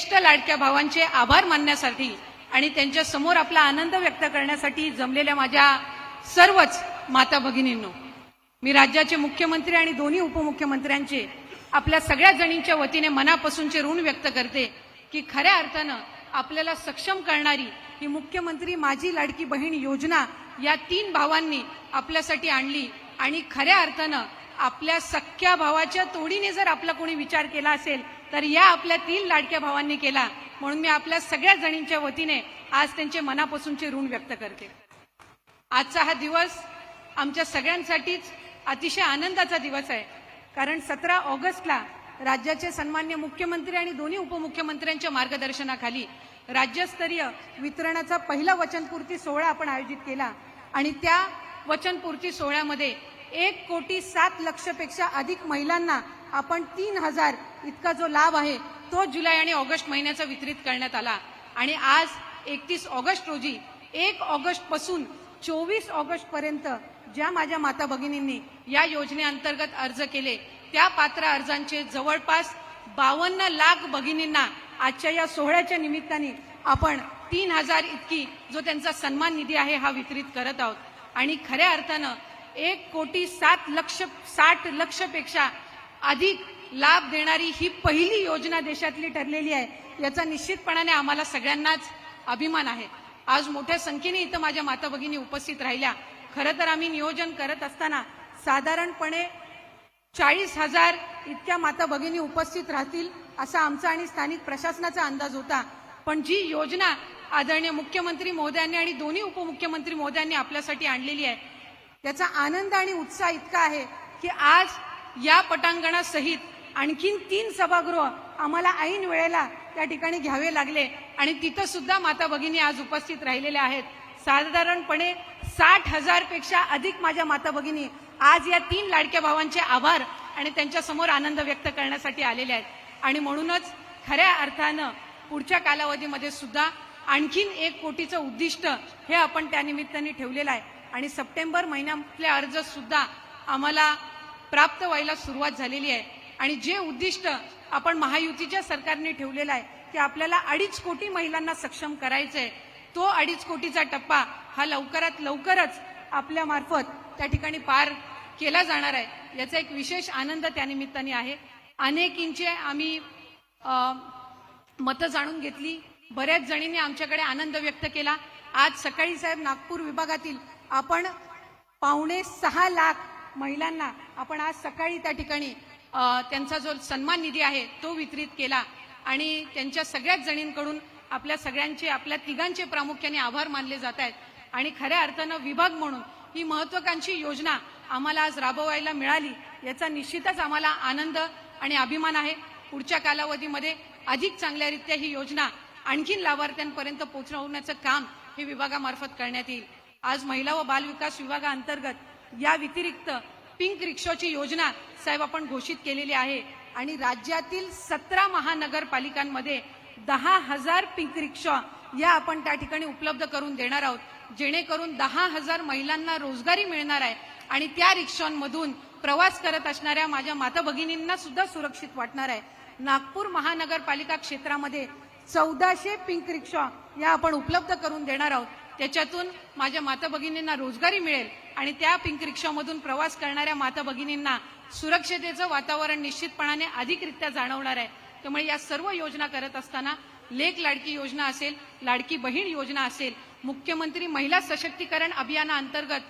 ज्येष्ठ लाडक्या भावांचे आभार मानण्यासाठी आणि त्यांच्यासमोर आपला आनंद व्यक्त करण्यासाठी जमलेल्या माझ्या सर्वच माता भगिनींनो मी राज्याचे मुख्यमंत्री आणि दोन्ही उपमुख्यमंत्र्यांचे आपल्या सगळ्या जणींच्या वतीने मनापासूनचे ऋण व्यक्त करते की खऱ्या अर्थानं आपल्याला सक्षम करणारी ही मुख्यमंत्री माझी लाडकी बहीण योजना या तीन भावांनी आपल्यासाठी आणली आणि खऱ्या अर्थानं आपल्या सख्या भावाच्या तोडीने जर आपला कोणी विचार केला असेल तर या आपल्या तीन लाडक्या भावांनी केला. म्हणून मी आपल्या सगळ्या जणींच्या वतीने आज त्यांचे मनापासूनचे ऋण व्यक्त करते. आजचा हा दिवस आमच्या सगळ्यांसाठीच अतिशय आनंदाचा दिवस आहे. कारण सतरा ऑगस्टला राज्याचे सन्मान्य मुख्यमंत्री आणि दोन्ही उपमुख्यमंत्र्यांच्या मार्गदर्शनाखाली राज्यस्तरीय वितरणाचा पहिला वचनपूर्ती सोहळा आपण आयोजित केला. आणि त्या वचनपूर्ती सोहळ्यामध्ये एक कोटी सात लक्षपेक्षा अधिक महिलांना आपण तीन हजार इतका जो लाभ आहे तो जुलै आणि ऑगस्ट महिन्याचा वितरित करण्यात आला. आणि आज एकतीस ऑगस्ट रोजी एक ऑगस्टपासून चोवीस ऑगस्ट पर्यंत ज्या माझ्या माता भगिनींनी या योजनेअंतर्गत अर्ज केले त्या पात्र अर्जांचे जवळपास बावन्न लाख भगिनींना आजच्या या सोहळ्याच्या निमित्ताने आपण तीन हजार इतकी जो त्यांचा सन्मान निधी आहे हा वितरित करत आहोत. आणि खऱ्या अर्थानं एक कोटी सात लक्ष साठ लक्षपेक्षा अधिक लाभ देणारी ही पहिली योजना देशातली ठरलेली आहे. याचा निश्चितपणाने आम्हाला सगळ्यांनाच अभिमान आहे. आज मोठ्या संख्येने इथं माझ्या माता भगिनी उपस्थित राहिल्या. खरं तर आम्ही नियोजन करत असताना साधारणपणे चाळीस हजार इतक्या माता भगिनी उपस्थित राहतील असा आमचा आणि स्थानिक प्रशासनाचा अंदाज होता. पण जी योजना आदरणीय मुख्यमंत्री महोदयांनी आणि दोन्ही उपमुख्यमंत्री महोदयांनी आपल्यासाठी आणलेली आहे त्याचा आनंद आणि उत्साह इतका आहे की आज या पटांगणासहित आणखीन तीन सभागृह आम्हाला ऐन वेळेला त्या ठिकाणी घ्यावे लागले. आणि तिथं सुद्धा माता भगिनी आज उपस्थित राहिलेल्या आहेत. साधारणपणे साठ हजारपेक्षा अधिक माझ्या माता भगिनी आज या तीन लाडक्या भावांचे आभार आणि त्यांच्यासमोर आनंद व्यक्त करण्यासाठी आलेले आहेत. आणि म्हणूनच खऱ्या अर्थानं पुढच्या कालावधीमध्ये सुद्धा आणखीन एक कोटीचं उद्दिष्ट हे आपण त्या निमित्ताने ठेवलेलं आहे. आणि सप्टेंबर महिन्यातले अर्ज सुद्धा आम्हाला प्राप्त व्हायला सुरुवात झालेली आहे. आणि जे उद्दिष्ट आपण महायुतीच्या सरकारने ठेवलेलं आहे की आपल्याला अडीच कोटी महिलांना सक्षम करायचंय तो अडीच कोटीचा टप्पा हा लवकरात लवकरच आपल्या मार्फत त्या ठिकाणी पार केला जाणार आहे. याचा एक विशेष आनंद त्यानिमित्ताने आहे. अनेकींचे आम्ही मतं जाणून घेतली. बऱ्याच जणींनी आमच्याकडे आनंद व्यक्त केला. आज सकाळी साहेब नागपूर विभागातील आपण पावणे सहा लाख महिलांना आपण आज सकाळी त्या ठिकाणी त्यांचा जो सन्मान निधी आहे तो वितरित केला. आणि त्यांच्या सगळ्याच जणींकडून आपल्या सगळ्यांचे आपल्या तिघांचे प्रामुख्याने आभार मानले जात आहेत. आणि खऱ्या अर्थानं विभाग म्हणून ही महत्वाकांक्षी योजना आम्हाला आज राबवायला मिळाली याचा निश्चितच आम्हाला आनंद आणि अभिमान आहे. पुढच्या कालावधीमध्ये अधिक चांगल्यारीत्या ही योजना आणखीन लाभार्थ्यांपर्यंत पोहोचवण्याचं काम हे विभागामार्फत करण्यात येईल. आज महिला व बालविकास विभागाअंतर्गत या व्यतिरिक्त पिंक रिक्षाची योजना साहेब आपण घोषित केलेली आहे आणि राज्यातील सतरा महानगरपालिकांमध्ये दहा हजार पिंक रिक्षा या आपण त्या ठिकाणी उपलब्ध करून देणार आहोत जेणेकरून दहा हजार महिलांना रोजगारी मिळणार आहे आणि त्या रिक्षांमधून प्रवास करत असणाऱ्या माझ्या माता भगिनींना सुद्धा सुरक्षित वाटणार आहे. नागपूर महानगरपालिका क्षेत्रामध्ये चौदाशे पिंक रिक्षा या आपण उपलब्ध करून देणार आहोत. त्याच्यातून माझ्या माता भगिनींना रोजगारी मिळेल आणि त्या पिंक रिक्षामधून प्रवास करणाऱ्या माता भगिनींना सुरक्षतेचं वातावरण निश्चितपणाने अधिकरित्या जाणवणार आहे. त्यामुळे या सर्व योजना करत असताना लेख लाडकी योजना असेल लाडकी बहीण योजना असेल मुख्यमंत्री महिला सशक्तीकरण अभियानाअंतर्गत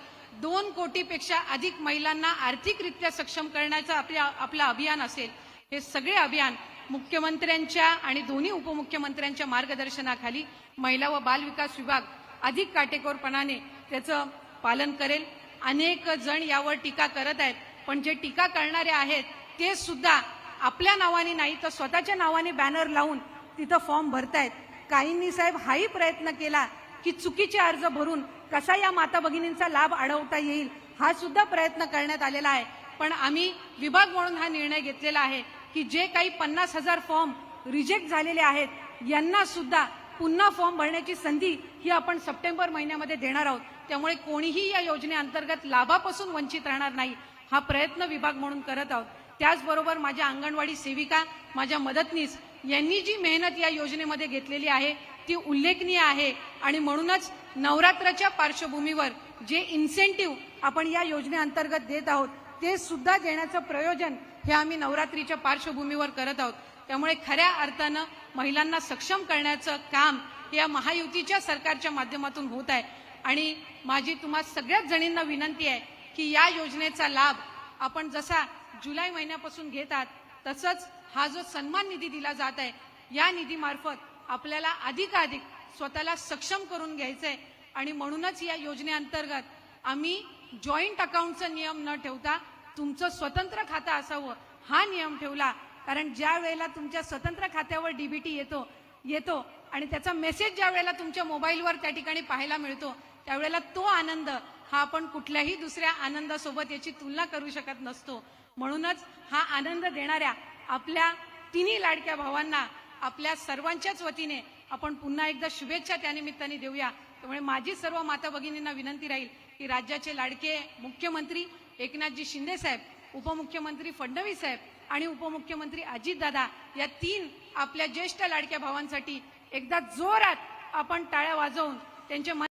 दोन कोटीपेक्षा अधिक महिलांना आर्थिकरित्या सक्षम करण्याचं आपल्या आपलं अभियान असेल. हे सगळे अभियान मुख्यमंत्र्यांच्या आणि दोन्ही उपमुख्यमंत्र्यांच्या मार्गदर्शनाखाली महिला व बालविकास विभाग अधिक काटेकोरपणाने त्याचं पालन करेल. अनेक जण यावर टीका करत आहेत पण जे टीका करणारे आहेत ते सुद्धा आपल्या नावाने नाही तर स्वतःच्या नावाने बॅनर लावून तिथं फॉर्म भरतायत. काहींनी साहेब हाही प्रयत्न केला की चुकीचे अर्ज भरून कसा या माता भगिनींचा लाभ अडवता येईल हा सुद्धा प्रयत्न करण्यात आलेला आहे. पण आम्ही विभाग म्हणून हा निर्णय घेतलेला आहे. की जे काही पन्नास हजार फॉर्म रिजेक्ट झालेले आहेत यांना सुद्धा पुन्हा फॉर्म भरण्याची संधी ही आपण सप्टेंबर महिन्यामध्ये देणार आहोत. त्यामुळे कोणीही या योजनेअंतर्गत लाभापासून वंचित राहणार नाही हा प्रयत्न विभाग म्हणून करत आहोत. त्याचबरोबर माझ्या अंगणवाडी सेविका माझ्या मदतनीस यांनी जी मेहनत या योजनेमध्ये घेतलेली आहे ती उल्लेखनीय आहे आणि म्हणूनच नवरात्राच्या पार्श्वभूमीवर जे इन्सेंटिव्ह आपण या योजनेअंतर्गत देत आहोत ते सुद्धा देण्याचं प्रयोजन हे आम्ही नवरात्रीच्या पार्श्वभूमीवर करत आहोत. त्यामुळे खऱ्या अर्थानं महिलांना सक्षम करण्याचं काम या महायुतीच्या सरकारच्या माध्यमातून होत आहे. आणि माझी तुम्हा सगळ्याच जणींना विनंती आहे की या योजनेचा लाभ आपण जसा जुलै महिन्यापासून घेतात तसंच हा जो सन्मान निधी दिला जात आहे या निधीमार्फत आपल्याला अधिकाधिक स्वतःला सक्षम करून घ्यायचंय. आणि म्हणूनच या योजनेअंतर्गत आम्ही जॉईंट अकाउंटचा नियम न ठेवता तुमचं स्वतंत्र खातं असावं हा नियम ठेवला. कारण ज्या वेळेला तुमच्या स्वतंत्र खात्यावर डीबीटी येतो येतो आणि त्याचा मेसेज ज्या वेळेला तुमच्या मोबाईलवर त्या ठिकाणी पाहायला मिळतो त्यावेळेला तो आनंद हा आपण कुठल्याही दुसऱ्या आनंदासोबत याची तुलना करू शकत नसतो. म्हणूनच हा आनंद देणाऱ्या आपल्या तिन्ही लाडक्या भावांना आपल्या सर्वांच्याच वतीने आपण पुन्हा एकदा शुभेच्छा त्यानिमित्ताने देऊया. त्यामुळे माझी सर्व माता भगिनींना विनंती राहील की राज्याचे लाडके मुख्यमंत्री एकनाथजी शिंदे साहेब उपमुख्यमंत्री फडणवीस साहेब आणि उपमुख्यमंत्री अजितदादा या तीन आपल्या ज्येष्ठ लाडक्या भावांसाठी एकदा जोरात आपण टाळ्या वाजवून त्यांचे मन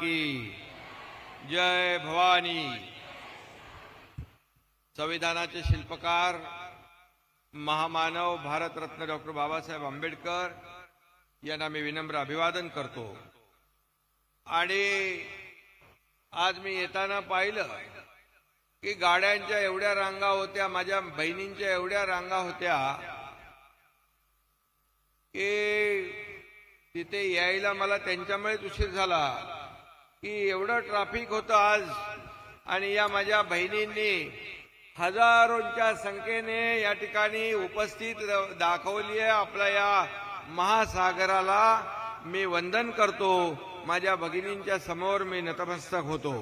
की जय भवानी. संविधानाचे शिल्पकार महामानव भारतरत्न डॉक्टर बाबासाहेब आंबेडकर यांना मी विनम्र अभिवादन करतो. आणि आज मी येताना पाहिलं की गाड्यांच्या एवढ्या रांगा होत्या माझ्या बहिणींच्या एवढ्या रांगा होत्या की तिथे यायला मला त्यांच्यामुळेच उशीर झाला की एवढं ट्रॅफिक होतं आज आणि या माझ्या बहिणींनी हजारोंच्या संख्येने या ठिकाणी उपस्थित दाखवली आहे आपल्या या महासागराला. मी वंदन करतो माझ्या भगिनींच्या समोर मी नतमस्तक होतो.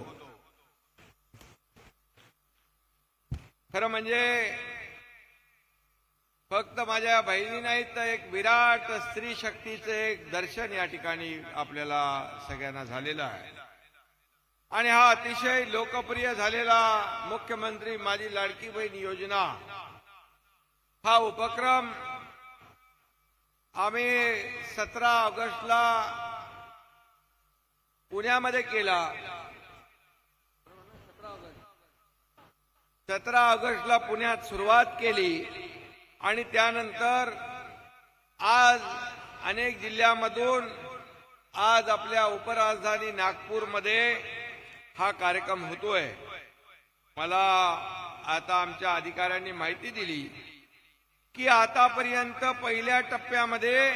खरं म्हणजे फक्त माझ्या बहिणी नाहीत तर एक विराट स्त्री शक्तीचं एक दर्शन या ठिकाणी आपल्याला सगळ्यांना झालेलं आहे. आणि हा अतिशय लोकप्रिय झालेला मुख्यमंत्री माझी लाडकी बहीण योजना हा उपक्रम आम्ही सतरा ऑगस्टला पुण्यामध्ये केला. सतरा ऑगस्टला पुण्यात सुरुवात केली आणि त्यानंतर आज अनेक जिल्ह्यामधून आज आपल्या उपराजधानी नागपूरमध्ये हा कार्यक्रम होतोय. मला आता आमच्या अधिकाऱ्यांनी माहिती दिली की आतापर्यंत पहिल्या टप्प्यामध्ये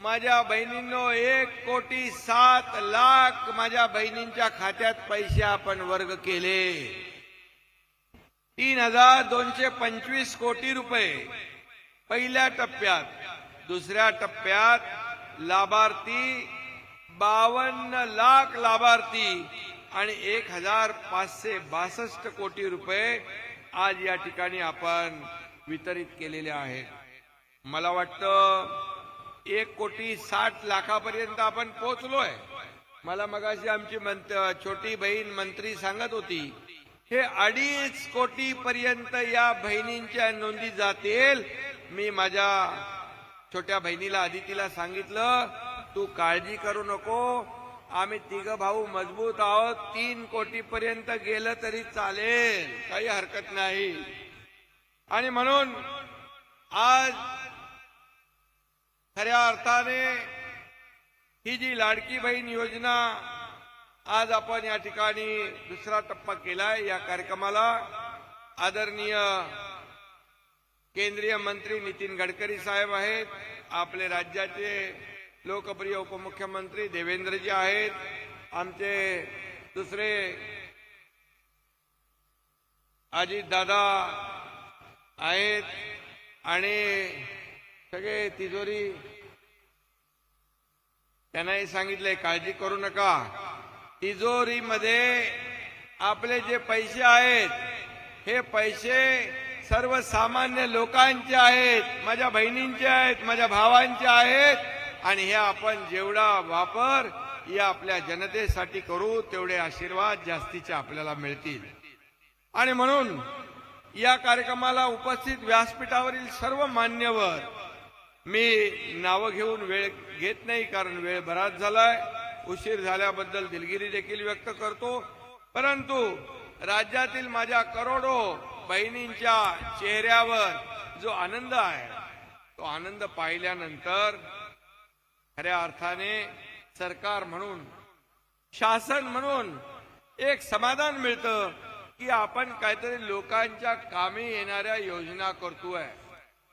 माझ्या बहिणींनो एक कोटी सात लाख माझ्या बहिणींच्या खात्यात पैसे आपण वर्ग केले. तीन हजार दोनशे पंचवीस कोटी रुपये. पहिल्या टप्प्यात. दुसऱ्या टप्प्यात लाभार्थी बावन्न लाख लाभार्थी आणि एक हजार पाचशे बासष्ट कोटी रुपये आज या ठिकाणी आपण वितरित केलेले आहेत. मला वाटतं एक कोटी साठ लाखापर्यंत आपण पोहोचलोय. मला मगाशी आमची मंत छोटी बहीण मंत्री सांगत होती हे अडीच कोटी पर्यंत या बहिणींच्या नोंदी जातील. मी माझ्या छोट्या बहिणीला आदितीला सांगितलं तू काळजी करू नको. आम्ही तिघ भाऊ मजबूत आहोत. तीन कोटी पर्यंत गेलं तरी चालेल. काही हरकत नाही. आणि म्हणून आज खऱ्या अर्थाने ही जी लाडकी बहीण योजना आज आपण या ठिकाणी दुसरा टप्पा केलाय या कार्यक्रमाला. आदरणीय केंद्रीय मंत्री नितीन गडकरी साहेब आहेत. आपले राज्याचे लोकप्रिय उपमुख्यमंत्री देवेंद्रजी आहेत. आमचे दुसरे अजित दादा आहेत. आणि सगळे तिजोरी त्यांनाही सांगितले काळजी करू नका. तिजोरीमध्ये आपले जे पैसे आहेत हे पैसे सर्वसामान्य लोकांचे आहेत माझ्या बहिणींचे आहेत माझ्या भावांचे आहेत आणि हे आपण जेवढा वापर या आपल्या जनतेसाठी करू तेवढे आशीर्वाद जास्तीचे आपल्याला मिळतील. आणि म्हणून या कार्यक्रमाला उपस्थित व्यासपीठावरील सर्व मान्यवर मी नावं घेऊन वेळ घेत नाही कारण वेळ बराच झालाय. उशीर झाल्याबद्दल दिलगिरी देखील व्यक्त करतो. परंतु राज्यातील माझ्या करोडो बहिणींच्या चेहऱ्यावर जो आनंद आहे तो आनंद पाहिल्यानंतर खऱ्या अर्थाने सरकार म्हणून शासन म्हणून एक समाधान मिळतं की आपण काहीतरी लोकांच्या कामी येणाऱ्या योजना करतोय.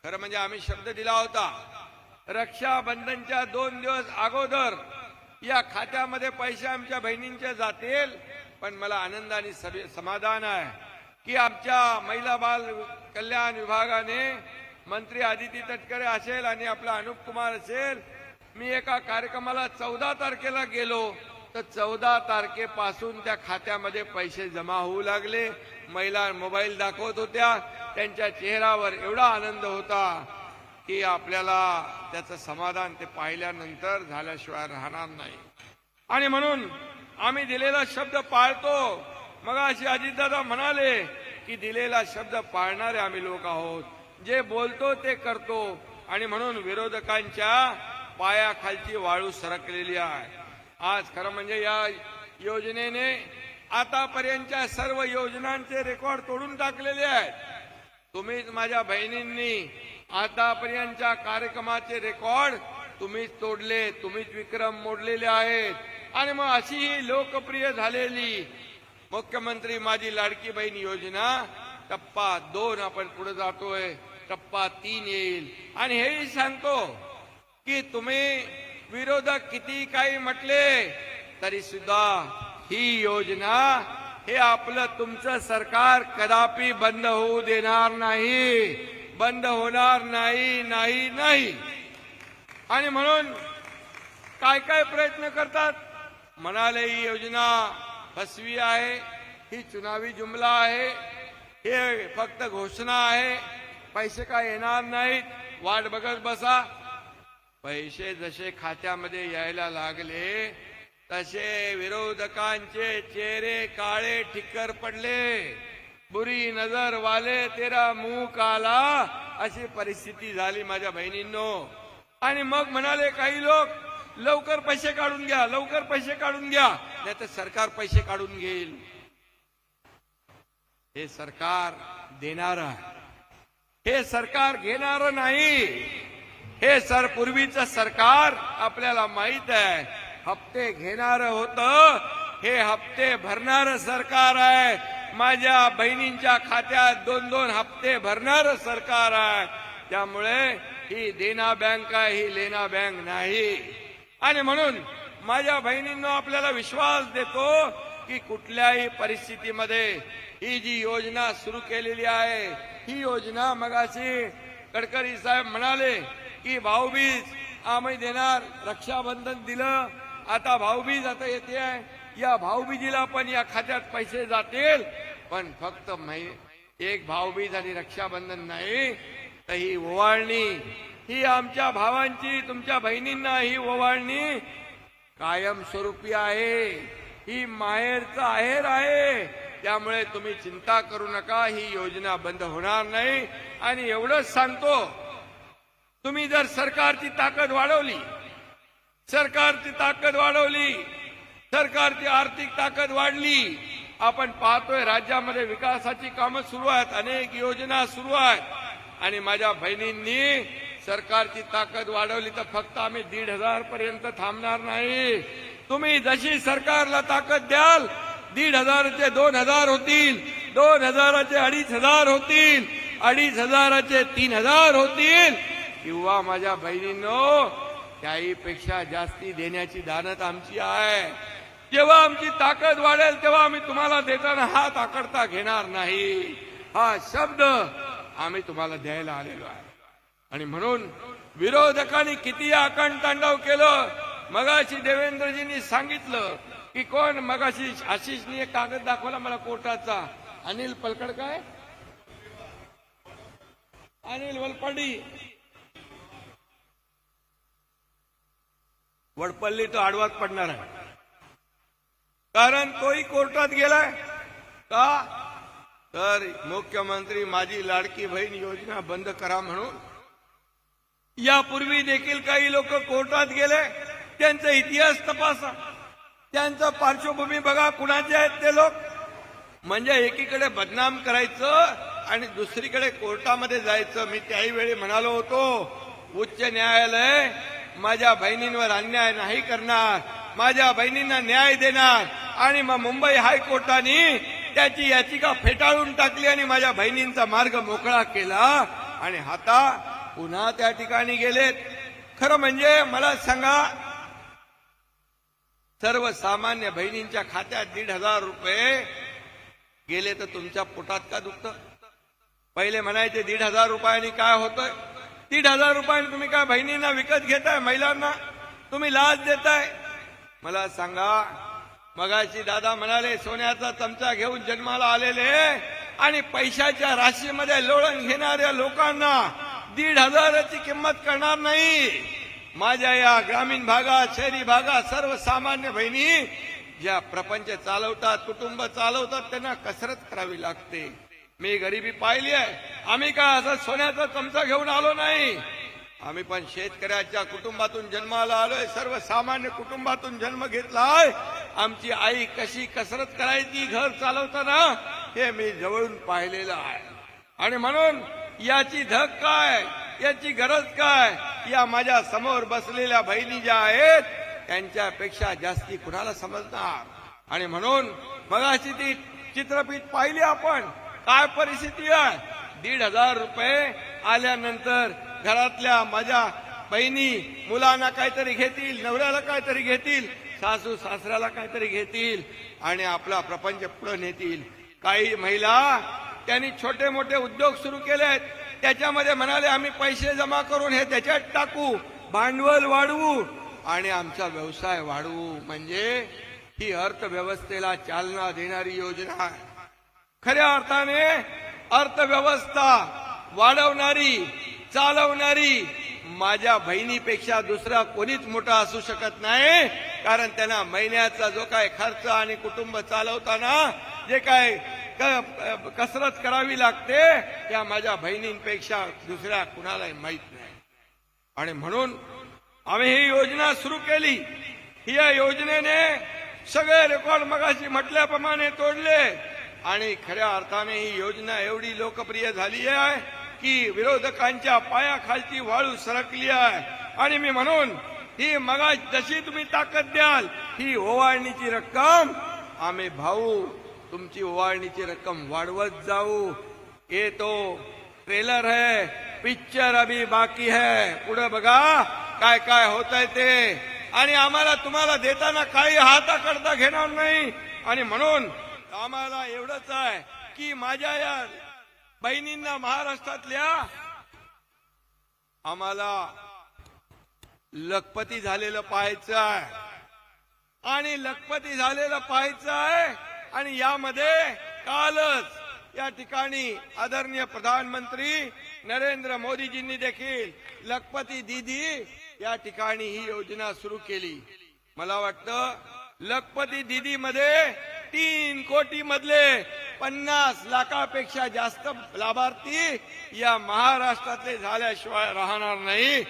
खरं म्हणजे आम्ही शब्द दिला होता रक्षाबंधनच्या दोन दिवस अगोदर या खात्यामध्ये पैसे आमच्या बहिणींचे जातील. पण मला आनंद आणि समाधान आहे की आमच्या महिला बाल कल्याण विभागाने मंत्री आदिती तटकरे असेल आणि आपला अनुप कुमार असेल मी एका कार्यक्रमाला चौदा तारखेला गेलो. तर चौदा तारखेपासून त्या खात्यामध्ये पैसे जमा होऊ लागले. महिला मोबाईल दाखवत होत्या. त्यांच्या चेहऱ्यावर एवढा आनंद होता. की आपल्याला त्याचं समाधान ते पाहिल्यानंतर झाल्याशिवाय राहणार नाही. आणि म्हणून आम्ही दिलेला शब्द पाळतो. मग अशी अजितदादा म्हणाले की दिलेला शब्द पाळणारे आम्ही लोक आहोत. जे बोलतो ते करतो. आणि म्हणून विरोधकांच्या पायाखालची वाळू सरकलेली आहे. आज खरं म्हणजे या योजनेने आतापर्यंतच्या सर्व योजनांचे रेकॉर्ड तोडून टाकलेले आहेत. तुम्हीच माझ्या बहिणींनी आतापर्यंतच्या कार्यक्रमाचे रेकॉर्ड तुम्हीच तोडले तुम्हीच विक्रम मोडलेले आहेत. आणि मग अशी ही लोकप्रिय झालेली मुख्यमंत्री माझी लाडकी बहीण योजना टप्पा दोन आपण पुढे जातोय टप्पा तीन येईल. आणि हेही सांगतो की तुम्ही विरोधक किती काही म्हटले तरी सुद्धा ही योजना हे आपलं तुमचं सरकार कदापि बंद होऊ देणार नाही. बंद होणार नाही नाही नाही. आणि म्हणून काय काय प्रयत्न करतात? म्हणाले ही योजना फसवी आहे ही चुनावी जुमला आहे हे फक्त घोषणा आहे पैसे काय येणार नाहीत वाट बघत बसा. पैसे जसे खात्यामध्ये यायला लागले तसे विरोधकांचे चेहरे काळे ठिक्कर पडले. बुरी नजर वाले तेरा मुंह काला अशी परिस्थिती झाली माझ्या बहिणींनो. आणि मग म्हणाले काही लोक लवकर पैसे काढून घ्या लवकर पैसे काढून घ्या. नाही तर सरकार पैसे काढून घेईल. हे सरकार देणार हे सरकार घेणार नाही. हे सर पूर्वीचं सरकार आपल्याला माहीत आहे. हप्ते घेणार होत हे हप्ते भरणार सरकार आहे. माझ्या बहिणींच्या खात्यात दोन दोन हप्ते भरणार सरकार आहे. त्यामुळे ही देना बँक आहे ही लेना बँक नाही. आणि म्हणून माझ्या बहिणींनो आपल्याला विश्वास देतो की कुठल्याही परिस्थितीमध्ये ही जी योजना सुरू केलेली आहे ही योजना मगाशी गडकरी साहेब म्हणाले की भाऊबीज आम्ही देणार रक्षाबंधन दिलं आता भाऊबीज आता येते आहे. या भाऊबीजीला पण या खात्यात पैसे जातील. पण फक्त एक भाऊबीज आणि रक्षाबंधन नाही तर ही ओवाळणी. ही आमच्या भावांची तुमच्या बहिणींना ही ओवाळणी कायमस्वरूपी आहे. ही माहेरचं आहेर आहे. त्यामुळे तुम्ही चिंता करू नका ही योजना बंद होणार नाही. आणि एवढंच सांगतो तुम्ही जर सरकारची ताकद वाढवली सरकारची ताकद वाढवली सरकारची आर्थिक ताकद वाढली. आपण पाहतोय राज्यामध्ये विकासाची कामं सुरू आहेत अनेक योजना सुरू आहेत. आणि माझ्या बहिणींनी सरकारची ताकद वाढवली तर फक्त आम्ही दीड हजार पर्यंत थांबणार नाही. तुम्ही जशी सरकारला ताकद द्याल दीड हजाराचे दोन हजार होतील दोन हजाराचे अडीच हजार होतील अडीच हजाराचे तीन हजार होतील. किंवा माझ्या बहिणींनो त्याहीपेक्षा जास्ती देण्याची दानत आमची आहे. जेव्हा आमची ताकद वाढेल तेव्हा आम्ही तुम्हाला देताना हात आकडता घेणार नाही. हा शब्द आम्ही तुम्हाला द्यायला आलेलो आहे. आणि म्हणून विरोधकांनी किती आकण तांडव केलं मगाशी देवेंद्रजींनी सांगितलं की कोण? मगाशी आशिषनी एक कागद दाखवला मला कोर्टाचा. अनिल पलकड काय? अनिल वलपाडी. वडपल्ली तो आडवात पडणार आहे. कारण तोही कोर्टात गेलाय? का? तर मुख्यमंत्री माझी लाडकी बहीण योजना बंद करा म्हणून. यापूर्वी देखील काही लोक कोर्टात गेले. त्यांचा इतिहास तपासा. त्यांचा पार्श्वभूमी बघा कुणाचे आहेत ते लोक. म्हणजे एकीकडे बदनाम करायचं आणि दुसरीकडे कोर्टामध्ये जायचं. मी त्याही वेळी म्हणालो होतो उच्च न्यायालय माझ्या बहिणींवर अन्याय नाही करणार. माझ्या बहिणींना न्याय देणार. आणि मग मुंबई हायकोर्टाने त्याची याचिका फेटाळून टाकली आणि माझ्या बहिणींचा मार्ग मोकळा केला. आणि आता पुन्हा त्या ठिकाणी गेलेत. खरं म्हणजे मला सांगा सर्वसामान्य बहिणींच्या खात्यात दीड हजार रुपये गेले तर तुमच्या पोटात का दुखत? पहिले म्हणायचे दीड हजार रुपयांनी काय होतंय? दीड हजार रुपयांनी तुम्ही काय बहिणींना विकत घेताय महिलांना? तुम्ही लाच देताय? मला सांगा मगाशी दादा म्हणाले सोन्याचा चमचा घेऊन जन्माला आलेले आणि पैशाच्या राशीमध्ये लोळण घेणाऱ्या लोकांना दीड हजाराची किंमत करणार नाही. माझ्या या ग्रामीण भागात शहरी भागात सर्वसामान्य बहिणी ज्या प्रपंच चालवतात कुटुंब चालवतात त्यांना कसरत करावी लागते. मी गरिबी पाहिली आहे. आम्ही काय असं सोन्याचा चमचा घेऊन आलो नाही? आम्ही पण शेतकऱ्याच्या कुटुंबातून जन्माला आलोय. सर्वसामान्य कुटुंबातून जन्म घेतलाय. आमची आई कशी कसरत करायची घर चालवताना हे मी जवळून पाहिलेलं आहे. आणि म्हणून याची धक काय याची गरज काय या माझ्यासमोर बसलेल्या बहिणी ज्या आहेत त्यांच्यापेक्षा जास्ती कुणाला समजणार? आणि म्हणून मगाशी ती चित्रपट पाहिली आपण. काय परिस्थिती आहे? दीड हजार रुपये आल्यानंतर घरातल्या माझ्या बहिणी मुलांना काहीतरी घेतील नवऱ्याला काहीतरी घेतील सासू सासऱ्याला काहीतरी घेतील आणि आपला प्रपंच पुढे नेतील. काही महिला त्यांनी छोटे मोठे उद्योग सुरू केले आहेत त्याच्यामध्ये म्हणाले आम्ही पैसे जमा करून हे त्याच्यात टाकू भांडवल वाढवू आणि आमचा व्यवसाय वाढवू. म्हणजे ही अर्थव्यवस्थेला चालना देणारी योजना आहे. खऱ्या अर्थाने अर्थव्यवस्था वाढवणारी चालवणारी माझ्या बहिणीपेक्षा दुसरा कोणीच मोठा असू शकत नाही. कारण त्यांना महिन्याचा जो काय खर्च आणि कुटुंब चालवताना जे काय क- कसरत करावी लागते त्या माझ्या बहिणींपेक्षा दुसऱ्या कुणालाही माहीत नाही. आणि म्हणून आम्ही ही योजना सुरू केली. या योजनेने सगळे रेकॉर्ड मगाशी म्हटल्याप्रमाणे तोडले. आणि खऱ्या अर्थाने ही योजना एवढी लोकप्रिय झाली आहे की विरोधकांच्या पायाखालची वाळू सरकली आहे. आणि मी म्हणून ही मगा जशी तुम्ही ताकद द्याल ही ओवाळणीची रक्कम आम्ही भाऊ तुमची ओवाळणीची रक्कम वाढवत जाऊ. ये तो ट्रेलर है. पिक्चर अभी बाकी है. पुढे बघा काय काय होत आहे ते. आणि आम्हाला तुम्हाला देताना काही हाताकरता घेणार नाही. आणि म्हणून आम्हाला एवढंच आहे की माझ्या या बहिणींना महाराष्ट्रातल्या आम्हाला लखपती झालेलं पाहायचं आहे. आणि लखपती झालेलं पाहायचं आहे. आणि यामध्ये कालच या ठिकाणी आदरणीय प्रधानमंत्री नरेंद्र मोदीजींनी देखील लखपती दीदी या ठिकाणी ही योजना सुरू केली. मला वाटतं लखपती दीदी मध्ये तीन कोटी मधले पन्नास लाखापेक्षा जास्त लाभार्थी या महाराष्ट्रातले झाल्याशिवाय राहणार नाही.